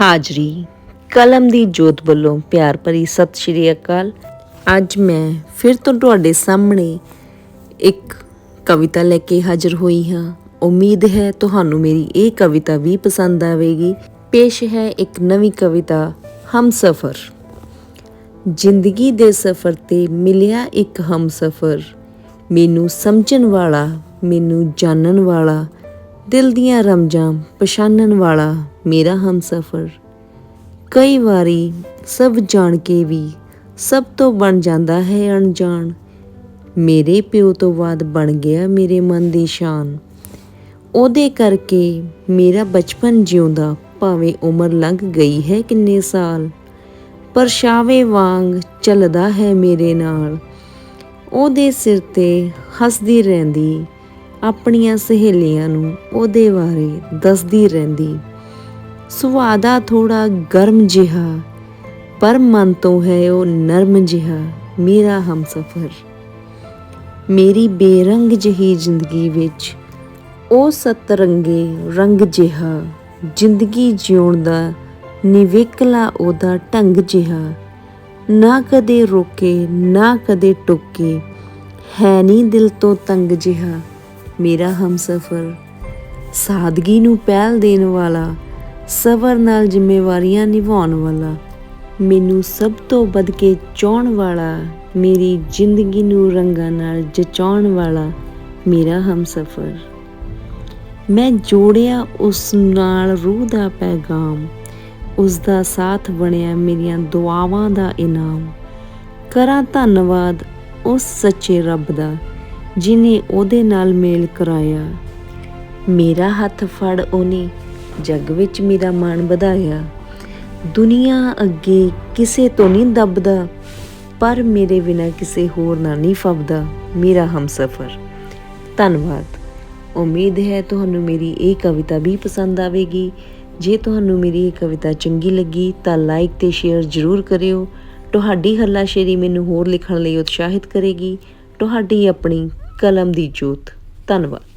ਹਾਜ਼ਰੀ। ਕਲਮ ਦੀ ਜੋਤ ਵੱਲੋਂ ਪਿਆਰ ਭਰੀ ਸਤਿ ਸ਼੍ਰੀ ਅਕਾਲ। ਅੱਜ ਮੈਂ ਫਿਰ ਤੋਂ ਤੁਹਾਡੇ ਸਾਹਮਣੇ ਇੱਕ ਕਵਿਤਾ ਲੈ ਕੇ ਹਾਜ਼ਰ ਹੋਈ ਹਾਂ। ਉਮੀਦ ਹੈ ਤੁਹਾਨੂੰ ਮੇਰੀ ਇਹ ਕਵਿਤਾ ਵੀ ਪਸੰਦ ਆਵੇਗੀ। ਪੇਸ਼ ਹੈ ਇੱਕ ਨਵੀਂ ਕਵਿਤਾ, ਹਮਸਫਰ। ਜ਼ਿੰਦਗੀ ਦੇ ਸਫ਼ਰ ਤੇ ਮਿਲਿਆ ਇੱਕ ਹਮਸਫਰ। ਮੈਨੂੰ ਸਮਝਣ ਵਾਲਾ, ਮੈਨੂੰ ਜਾਣਨ ਵਾਲਾ ਦਿਲ ਦੀਆਂ ਰਮਜਾਂ ਪਛਾਣਨ ਵਾਲਾ ਮੇਰਾ ਹਮਸਫਰ ਕਈ ਵਾਰੀ ਸਭ ਜਾਣ ਕੇ ਵੀ ਸਭ ਤੋਂ ਬਣ ਜਾਂਦਾ ਹੈ ਅਣਜਾਣ। ਮੇਰੇ ਪਿਓ ਤੋਂ ਬਾਅਦ ਬਣ ਗਿਆ ਮੇਰੇ ਮਨ ਦੀ ਸ਼ਾਨ। ਉਹਦੇ ਕਰਕੇ ਮੇਰਾ ਬਚਪਨ ਜਿਉਂਦਾ ਭਾਵੇਂ ਉਮਰ ਲੰਘ ਗਈ ਹੈ ਕਿੰਨੇ ਸਾਲ। ਪਰਛਾਵੇਂ ਵਾਂਗ ਚੱਲਦਾ ਹੈ ਮੇਰੇ ਨਾਲ। ਉਹਦੇ ਸਿਰ ਤੇ ਹੱਸਦੀ ਰਹਿੰਦੀ ਆਪਣੀਆਂ ਸਹੇਲੀਆਂ ਨੂੰ ਉਹਦੇ ਬਾਰੇ ਦੱਸਦੀ ਰਹਿੰਦੀ। ਸੁਆਦਾ ਥੋੜਾ ਗਰਮ ਜਿਹਾ, ਪਰ ਮਨ ਤੋਂ ਹੈ ਉਹ ਨਰਮ ਜਿਹਾ, ਮੇਰਾ ਹਮਸਫਰ। ਮੇਰੀ ਬੇਰੰਗ ਜਿਹੀ ਜ਼ਿੰਦਗੀ ਵਿੱਚ ਉਹ ਸਤਰੰਗੇ ਰੰਗ ਜਿਹਾ, ਜ਼ਿੰਦਗੀ ਜਿਉਣ ਦਾ ਨਿਵੇਕਲਾ ਉਹਦਾ ਢੰਗ ਜਿਹਾ। ਨਾ ਕਦੇ ਰੋਕੇ, ਨਾ ਕਦੇ ਟੋਕੇ, ਹੈ ਨਹੀਂ ਦਿਲ ਤੋਂ ਤੰਗ ਜਿਹਾ। ਮੇਰਾ ਹਮਸਫਰ ਸਾਦਗੀ ਨੂੰ ਪਹਿਲ ਦੇਣ ਵਾਲਾ, ਸਬਰ ਨਾਲ ਜ਼ਿੰਮੇਵਾਰੀਆਂ ਨਿਭਾਉਣ ਵਾਲਾ, ਮੈਨੂੰ ਸਭ ਤੋਂ ਵੱਧ ਕੇ ਚਾਹਣ ਵਾਲਾ, ਮੇਰੀ ਜ਼ਿੰਦਗੀ ਨੂੰ ਰੰਗਾਂ ਨਾਲ ਜਚਾਉਣ ਵਾਲਾ ਮੇਰਾ ਹਮਸਫਰ। ਮੈਂ ਜੋੜਿਆ ਉਸ ਨਾਲ ਰੂਹ ਦਾ ਪੈਗਾਮ, ਉਸ ਦਾ ਸਾਥ ਬਣਿਆ ਮੇਰੀਆਂ ਦੁਆਵਾਂ ਦਾ ਇਨਾਮ। ਕਰਾਂ ਧੰਨਵਾਦ ਉਸ ਸੱਚੇ ਰੱਬ ਦਾ ਜਿਨੇ ਉਹਦੇ ਨਾਲ ਮੇਲ ਕਰਾਇਆ। ਮੇਰਾ ਹੱਥ ਫੜ ਉਹਨੇ ਜੱਗ ਵਿੱਚ ਮੇਰਾ ਮਾਣ ਵਧਾਇਆ। ਦੁਨੀਆ ਅੱਗੇ ਕਿਸੇ ਤੋਂ ਨਹੀਂ ਦੱਬਦਾ, ਪਰ ਮੇਰੇ ਬਿਨਾ ਕਿਸੇ ਹੋਰ ਨਾਲ ਨਹੀਂ ਫਬਦਾ। ਮੇਰਾ ਹਮਸਫਰ ਧੰਨਵਾਦ। ਉਮੀਦ ਹੈ ਤੁਹਾਨੂੰ ਮੇਰੀ ਇਹ ਕਵਿਤਾ ਵੀ ਪਸੰਦ ਆਵੇਗੀ। ਜੇ ਤੁਹਾਨੂੰ ਮੇਰੀ ਇਹ ਕਵਿਤਾ ਚੰਗੀ ਲੱਗੀ ਤਾਂ ਲਾਈਕ ਤੇ ਸ਼ੇਅਰ ਜ਼ਰੂਰ ਕਰਿਓ। ਤੁਹਾਡੀ ਹੱਲਾਸ਼ੇਰੀ ਮੈਨੂੰ ਹੋਰ ਲਿਖਣ ਲਈ ਉਤਸ਼ਾਹਿਤ ਕਰੇਗੀ। ਤੁਹਾਡੀ ਆਪਣੀ ਕਲਮ ਦੀ ਜੋਤ। ਧੰਨਵਾਦ।